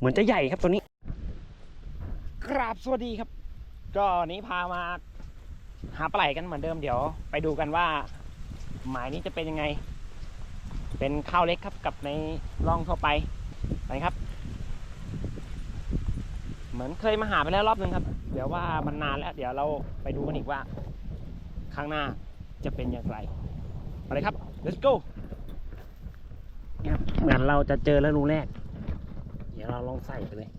เหมือนจะใหญ่ครับตัวนี้กราบสวัสดีครับ ก็วันนี้พามาหาปลาไหลกันเหมือนเดิมเดี๋ยว ไปดูกันว่า หมายนี้จะเป็นยังไง เป็นข้าวเล็กครับกับในร่องทั่วไปไปครับ เหมือนเคยมาหาไปแล้วรอบนึงครับ เดี๋ยวว่ามันนานแล้ว เดี๋ยวเราไปดูกันอีกว่า ข้างหน้าจะเป็นอย่างไรไปเลยครับ let's go ครับเหมือนเราจะเจอแล้วรูแรกเดี๋ยวเราลองใส่ไปเลย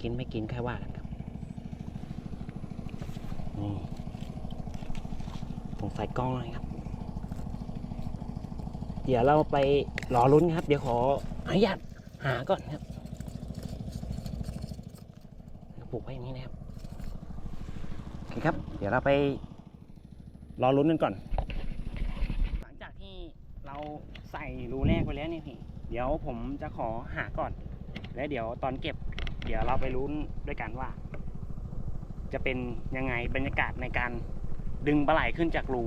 กินไม่กินแค่ว่ากันครับ นี่ผมใส่กล้องเลยครับ เดี๋ยวเราไปรอลุ้นครับ เดี๋ยวขออนุญาตหาก่อนครับปลูกไว้อย่างนี้นะครับโอเคครับ เดี๋ยวเราไปรอลุ้นกันก่อน หลังจากที่เรา ใส่รูแรกไปแล้วนี่พี่ เดี๋ยวผมจะขอหาก่อน แล้วเดี๋ยวตอนเก็บ เดี๋ยวเราไปลุ้นด้วยกันว่า จะเป็นยังไงบรรยากาศในการดึงปลาไหลขึ้นจากรู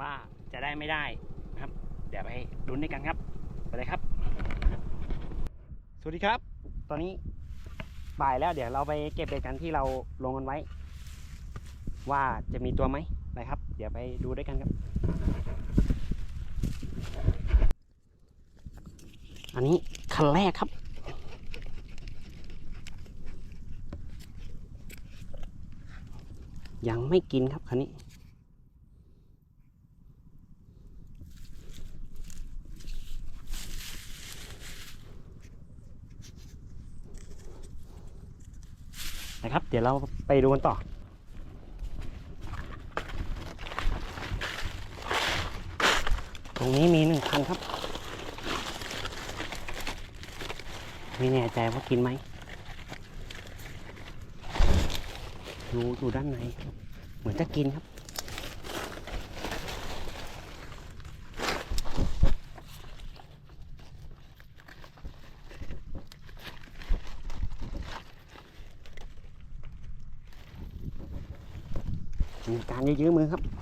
ว่าจะได้ไม่ได้นะครับ เดี๋ยวไปลุ้นด้วยกันครับไปเลยครับ สวัสดีครับ ตอนนี้บ่ายแล้วเดี๋ยวเราไปเก็บเบ็ดกันที่เราลงกันไว้ ว่าจะมีตัวไหมไปครับ เดี๋ยวไปดูด้วยกันครับ อันนี้คันแรกครับ ยังไม่กินครับคันนี้ นะครับ เดี๋ยวเราไปดูกันต่อ รงนี้มีหนึ่งคันครับ ไม่แน่ใจว่ากินไหมดูอยู่ด้านใน เหมือนจะกินครับ มีการยื้อมือครับ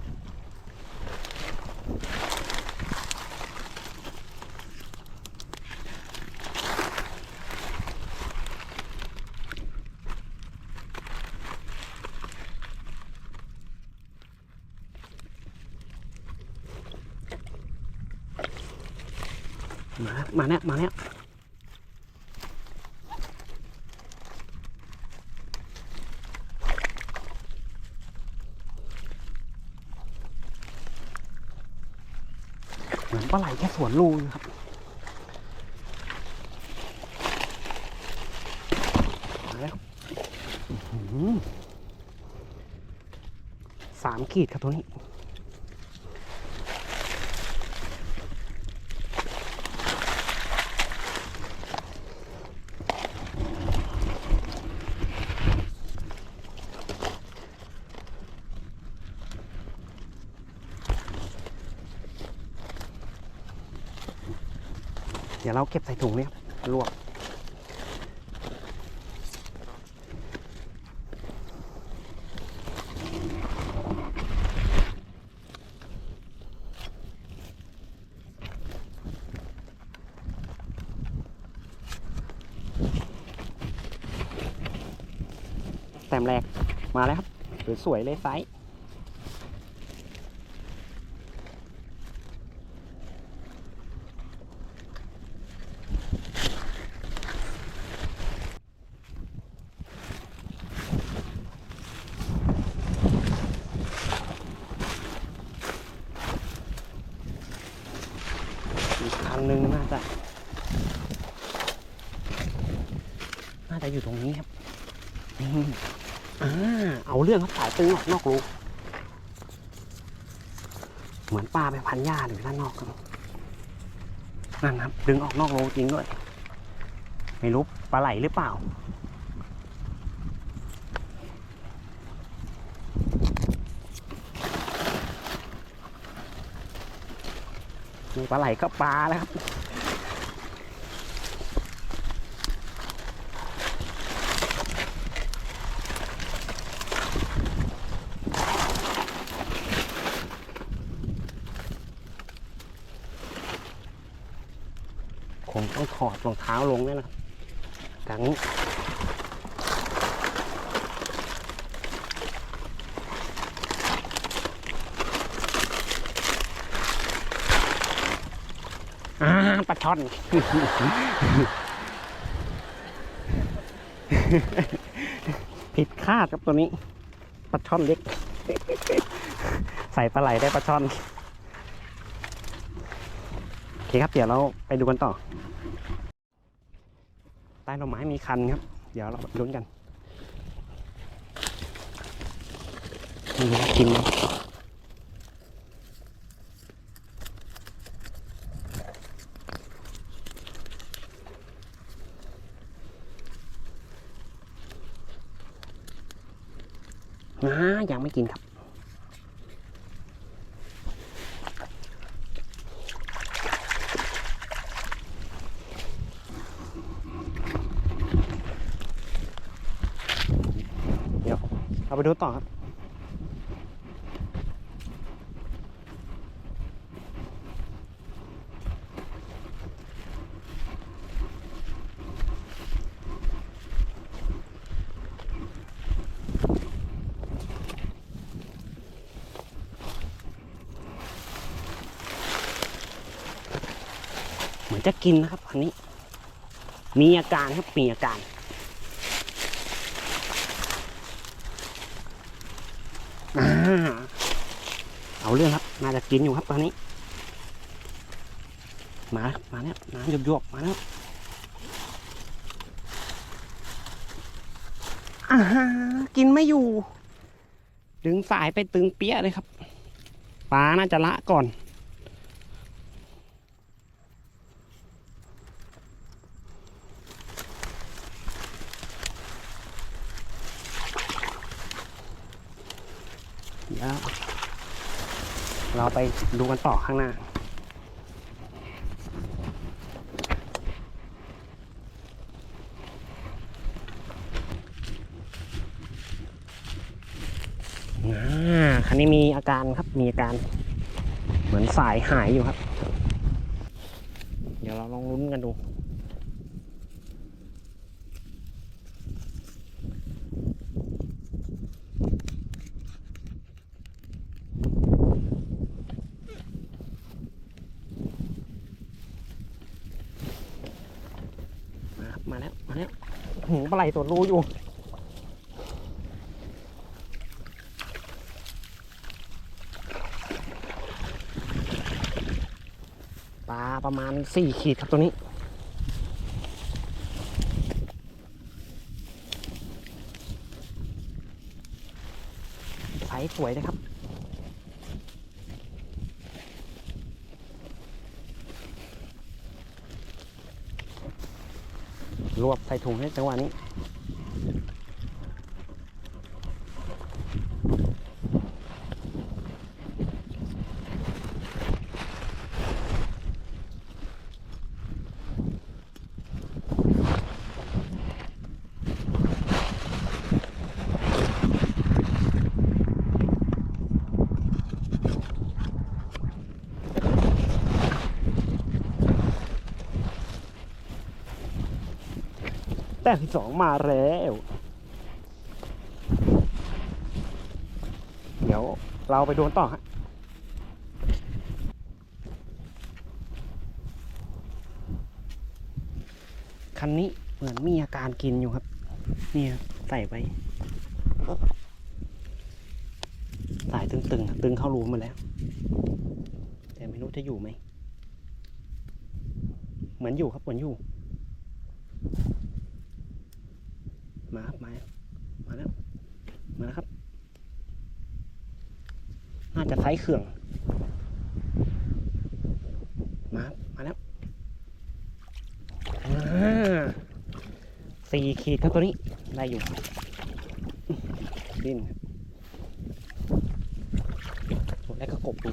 มาแล้วมาแล้วเหมือนปลาไหลแค่สวนรูอยู่ครับมาแล้วสามขีดครับตัวนี้ ดี๋ยวเราเก็บใส่ถุงเนี่ยครับลวกแต้มแรกมาแล้วครับ สวยๆเลยไซส์อีกคั น่าจะ น่าจะอยู่ตรงนี้ครับนี่อ่าเอาเรื่องครับสายตึงออกนอกรูเหมือนปลาไปพันหญ้าหรือด้านนอกครับนั่นครับ ดึงออกนอกรูจริงด้วย ไม่รู้ปลาไหลหรือเปล่า มีปลาไหลก็ปลาแล้วครับ คงต้องถอดรองเท้าลงแน่นะถังอาปลาช่อน ผิดคาดครับตัวนี้ปลาช่อนเล็ก ใส่ปลาไหลได้ปลาช่อน โอเคครับ เดี๋ยวเราไปดูกันต่อ ใต้ต้นไม้มีคันครับ เดี๋ยวเราไปลุ้นกันนี่กินไหมอ่ายังไม่กินครับ เดี๋ยวเราไปดูต่อครับ เหมือนจะกินนะครับอันนี้ มีอาการครับมีอาการอ่าเอาเรื่องครับน่าจะกินอยู่ครับตอนนี้ มาแล้วมาแล้วน้ำหยบๆมาแล้วอาฮะกินไม่อยู่ ดึงสายไปตึงเปี้ยเลยครับปลาน่าจะละก่อน เดี๋ยวเราไปดูกันต่อข้างหน้าอ่าคันนี้มีอาการครับ มีอาการ เหมือนสายหายอยู่ครับ เดี๋ยวเราลองลุ้นกันดู มาครับมาแล้ว มาแล้วหูปลาไหลตัวรูอยู่ ปลาประมาณสี่ขีดครับตัวนี้ใสสวยนะครับ รวบใส่ถุงให้จังหวะนี้ แต้มที่สองมาแล้ว เดี๋ยวเราไปดูนต่อฮะคันนี้เหมือนมีอาการกินอยู่ครับ นี่ใส่ไปสายตึงๆตึงเข้ารูมาแล้ว แต่ไม่รู้จะอยู่ไหม เหมือนอยู่ครับ เหมือนอยู่ มาครับมามาแล้วมาแล้วครับ น่าจะไซส์เขื่อง มาครับมาแล้วอ่าสี่ขีดครับตัวนี้ได้อยู่ดิ้นครับโอ้แล้วก็กบดู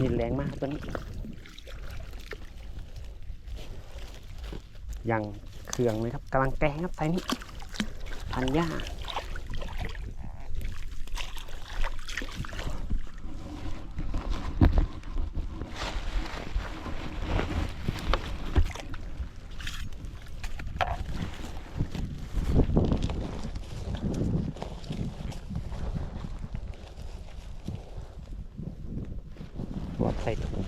ดินแรงมากตัวนี้ ยังเครื่องเลยครับกำลังแกงครับไซนี้พันหญ้า วดใส่ถุง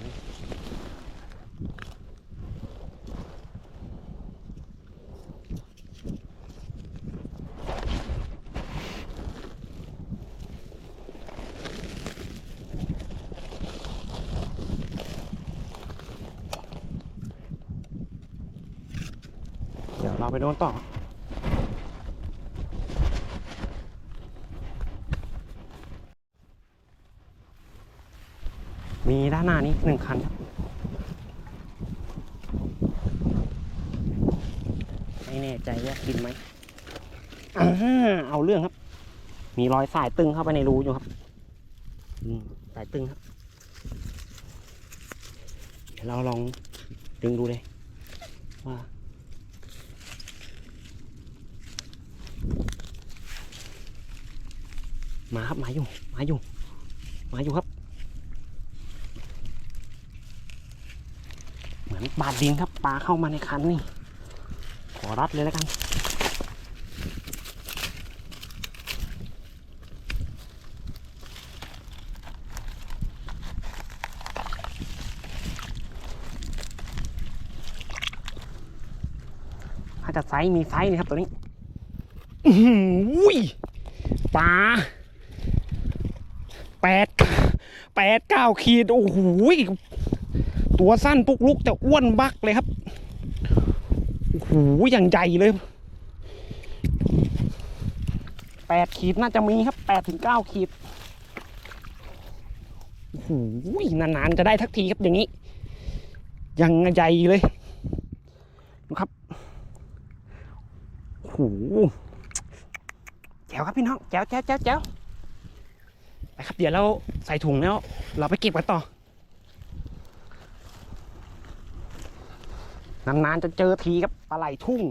เดี๋ยวเรา ไปโดนต่อมีด้านหน้านี้หนึ่งคันครับไม่แน่ใจว่ากินไหมเอาเรื่องครับ มีรอยสายตึงเข้าไปในรูอยู่ครับสายตึงครับเดี๋ยวเราลองดึงดูเลยว่า มาครับมาอยู่มาอยู่มาอยู่ครับ เหมือนบาดดินครับปลาเข้ามาในคันนี่ขอรัดเลยแล้วกันถ้าจะไซส์มีไซส์นะครับตัวนี้อื้อหือปลา แปดแปดเก้าขีด โอ้โหตัวสั้นปุกลุกแต่อ้วนบักเลยครับ โอ้โหอย่างใหญ่เลยแปดขีดน่าจะมีครับแปดถึงเก้าขีด โอ้โหนานๆจะได้ทักทีครับอย่างนี้ ยังใหญ่เลยนะครับโอ้โหแจ๋วครับพี่น้องแจ๋วแจ๋วแจ๋วแจ๋ว ไปครับ เดี๋ยวเราใส่ถุงแล้ว เราไปเก็บกันต่อ นานๆจะเจอทีครับปลาไหลทุ่ง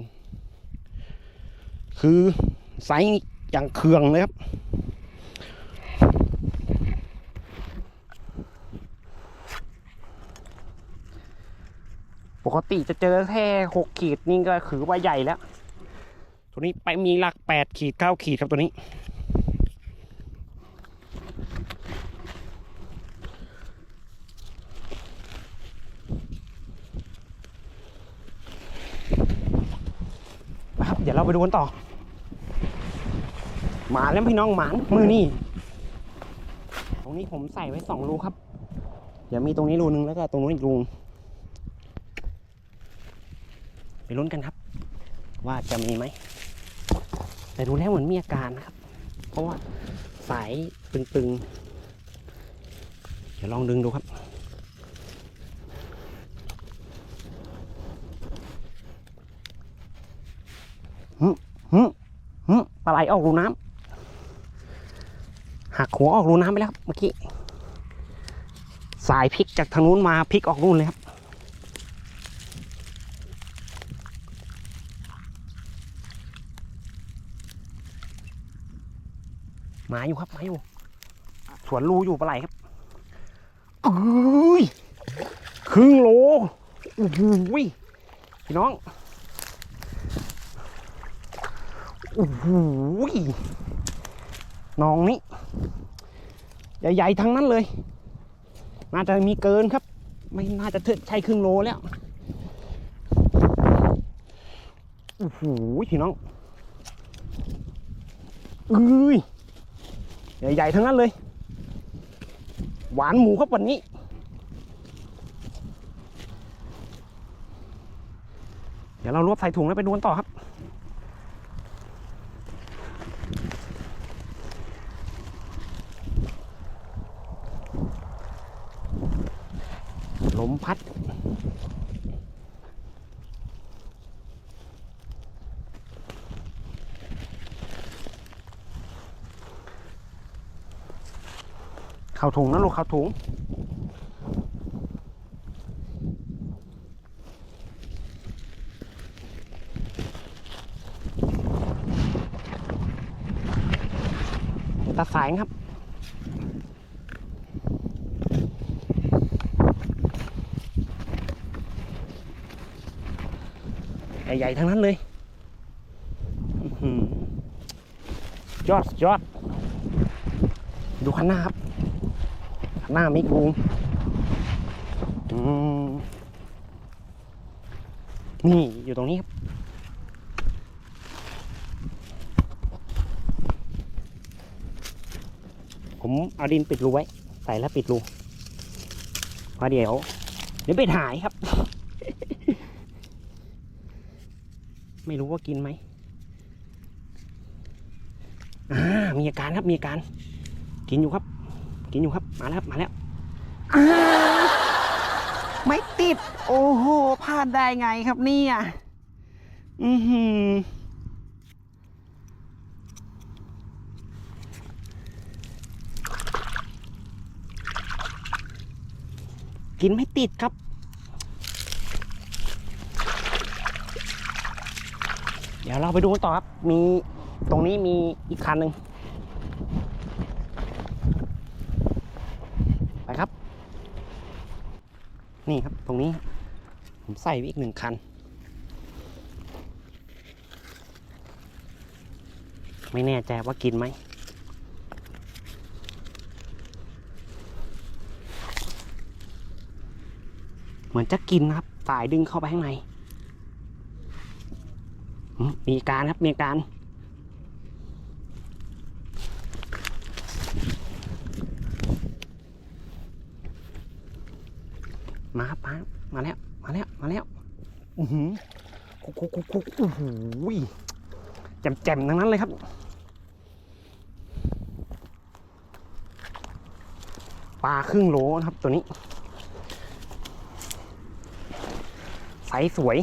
คือไซส์อย่างเคืองเลยครับปกติจะเจอแค่หกขีดนี่ก็คือว่าใหญ่แล้ว ตัวนี้ไปมีหลักแปดขีดเก้าขีดครับตัวนี้ นะครับ เดี๋ยวเราไปดูกันต่อ หมาแล้วพี่น้องหมานมือนี่ตรงนี้ผมใส่ไว้สองรูครับ เดี๋ยวมีตรงนี้รูนึงแล้วก็ตรงนู้นอีกรูไปลุ้นกันครับ ว่าจะมีไหม แต่ดูแล้วเหมือนมีอาการนะครับ เพราะว่าสายตึงๆ เดี๋ยวลองดึงดูครับ ฮึฮึปลา ไหลออกรูน้ำหักหัวออกรูน้ำไปแล้วเมื่อกี้ สายพลิกจากทางนู้นมาพลิกออกนู่นเลยครับมาอยู่ครับมาอยู่ สวนรูอยู่ปลาไหลครับเอ้ยครึ่งโลโอ้โหพี่น้อง โอ้โหน้องนี้ใหญ่ๆทั้งนั้นเลย น่าจะมีเกินครับ ไม่น่าจะถึงใช่ครึ่งโลแล้วโอ้โหพี่น้องเอ้ยใหญ่ๆทั้งนั้นเลย หวานหมูครับวันนี้เดี๋ยวเรารวบใส่ถุงแล้วไปดวนต่อครับ ลมพัด เข้าถุงนะลูกเข้าถุงตัดสายครับ หญ่ๆทั้งนั้นเลยยอดยอด ดูข้างหน้าครับข้างหน้ามีกรุงอืมนี่อยู่ตรงนี้ครับผมเอาดินปิดรูไว้ ใส่แล้วปิดรูเพราะเดี๋ยว เดี๋ยวเป็ดหายครับ ไม่รู้ว่ากินไหมอ่ามีอาการครับมีอาการ กินอยู่ครับ กินอยู่ครับมาแล้วครับมาแล้วอ่าไม่ติด โอ้โหพลาดได้ไงครับเนี่ยอือหือกินไม่ติดครับ เดี๋ยวเราไปดูกันต่อครับ มีตรงนี้มีอีกคันหนึ่งไปครับ นี่ครับตรงนี้ ผมใส่ไว้อีกหนึ่งคัน ไม่แน่ใจว่ากินไหมเหมือนจะกินนะครับสายดึงเข้าไปข้างใน มมีอาการครับมีอาการ มาครับมามาแล้ว มาแล้ว มาแล้ว อือหือคุกคุกคุกคุกโอ้โหแจ่มแจ่มๆทั้งนั้นเลยครับ ปลาครึ่งโลนะครับตัวนี้ไซส์สวย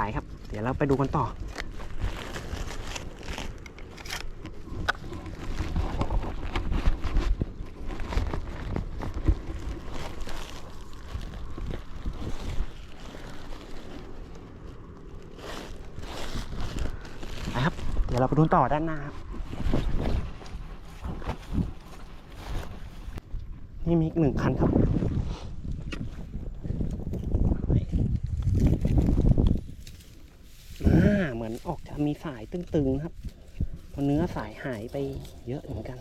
ายครับ เดี๋ยวเราไปดูกันต่อ นะครับ เดี๋ยวเราไปดูต่อด้านหน้าครับนี่มีอีกหนึ่งคันครับ อ่า เหมือนออก จะมีสายตึงๆครับเพราะเนื้อสายหายไปเยอะเหมือนกัน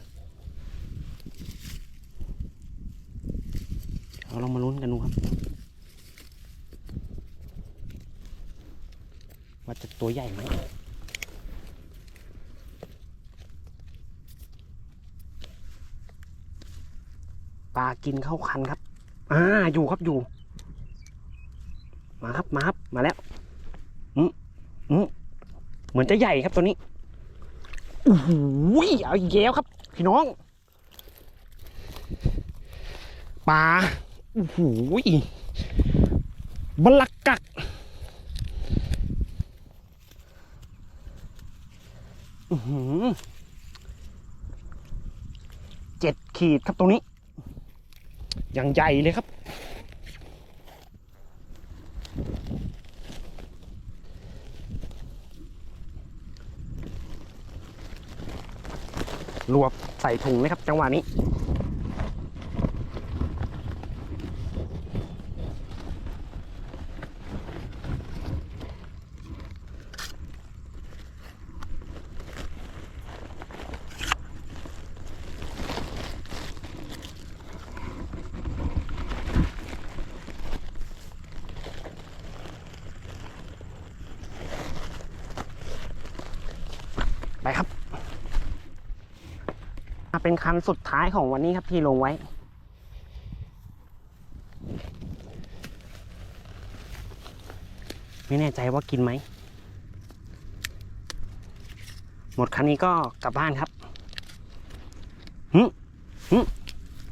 เราลองมาลุ้นกันดูครับ ว่าจะตัวใหญ่ไหมปลากินเข้าคันครับ อ่า อยู่ครับ อยู่ มาครับ มาครับ มาแล้ว อืมอืม เหมือนจะใหญ่ครับตัวนี้โอ้โหเอาอีกแล้วครับ พี่น้องปลาโอ้โหบลักกักอือหือเจ็ดขีดครับตรงนี้ อย่างใหญ่เลยครับ รวบใส่ถุงนะครับจังหวะนี้ เป็นคันสุดท้ายของวันนี้ครับที่ลงไว้ ไม่แน่ใจว่ากินไหม หมดคันนี้ก็กลับบ้านครับหึหึ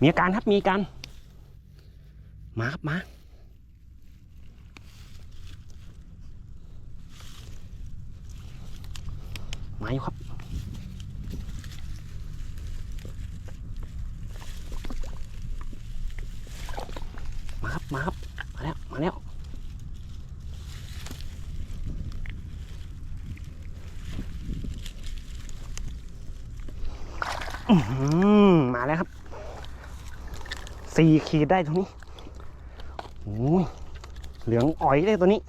มีอาการครับมีอาการมาครับมามาอยู่ครับ มาครับ มาครับ มาแล้ว มาแล้ว อ อื้อหือ มาแล้วครับสี่ขีดได้ตรงนี้โอ้ยเหลืองอ่อยเลยตัวนี้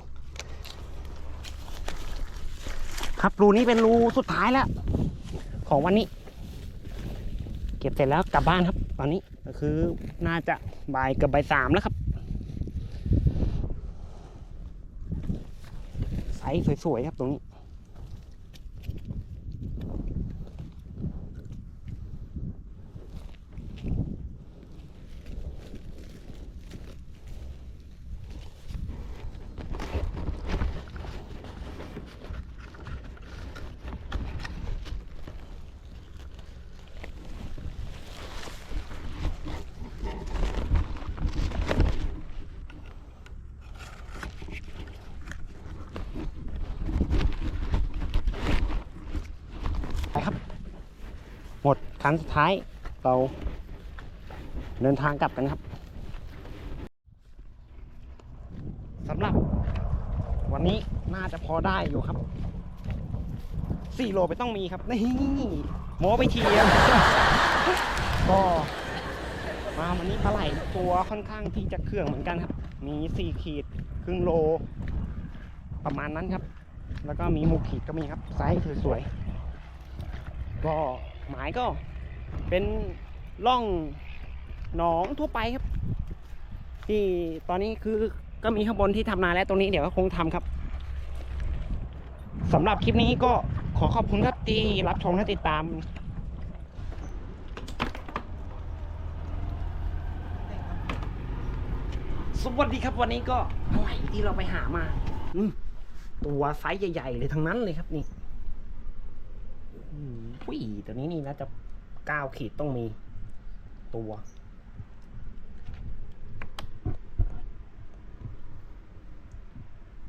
ครับรูนี้เป็นรูสุดท้ายแล้ว ของวันนี้ เก็บเสร็จแล้วกลับบ้านครับ ตอนนี้ก็คือน่าจะบ่ายกับบ่ายสามแล้วครับไซส์สวยๆครับตรงนี้ ครั้งสุดท้ายเราเดินทางกลับกันครับสำหรับวันนี้น่าจะพอได้อยู่ครับสี่โลไปต้องมีครับนี่โมไปเทียมก็มาวันนี้ปลาไหลตัวค่อนข้างที่จะเครื่องเหมือนกันครับ มีสี่ขีดครึ่งโล ประมาณนั้นครับ แล้วก็มีหมูขีดก็มีครับไซส์สวยๆก็หมายก็ เป็นร่องหนองทั่วไปครับ ที่ตอนนี้คือก็มีข้างบนที่ทำนาแล้วตรงนี้เดี๋ยวก็คงทำครับสำหรับคลิปนี้ก็ขอขอบคุณครับที่รับชมและติดตามสวัสดีครับวันนี้ก็อะไรที่เราไปหามาอืตัวไซส์ใหญ่ ๆ เลยทั้งนั้นเลยครับนี่อุ้ยตัวนี้นี่น่าจะ ก้าขีดต้องมีตัว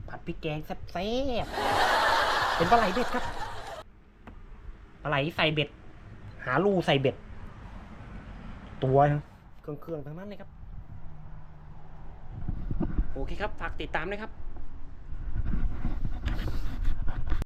ผัดพริกแกงแซ่บๆเป็นปลาไหลเบ็ดครับปลาไหลใส่เบ็ด หารูใส่เบ็ด ตัวเครื่องๆทั้งนั้นเลยครับ โอเคครับ ฝากติดตามด้วยครับ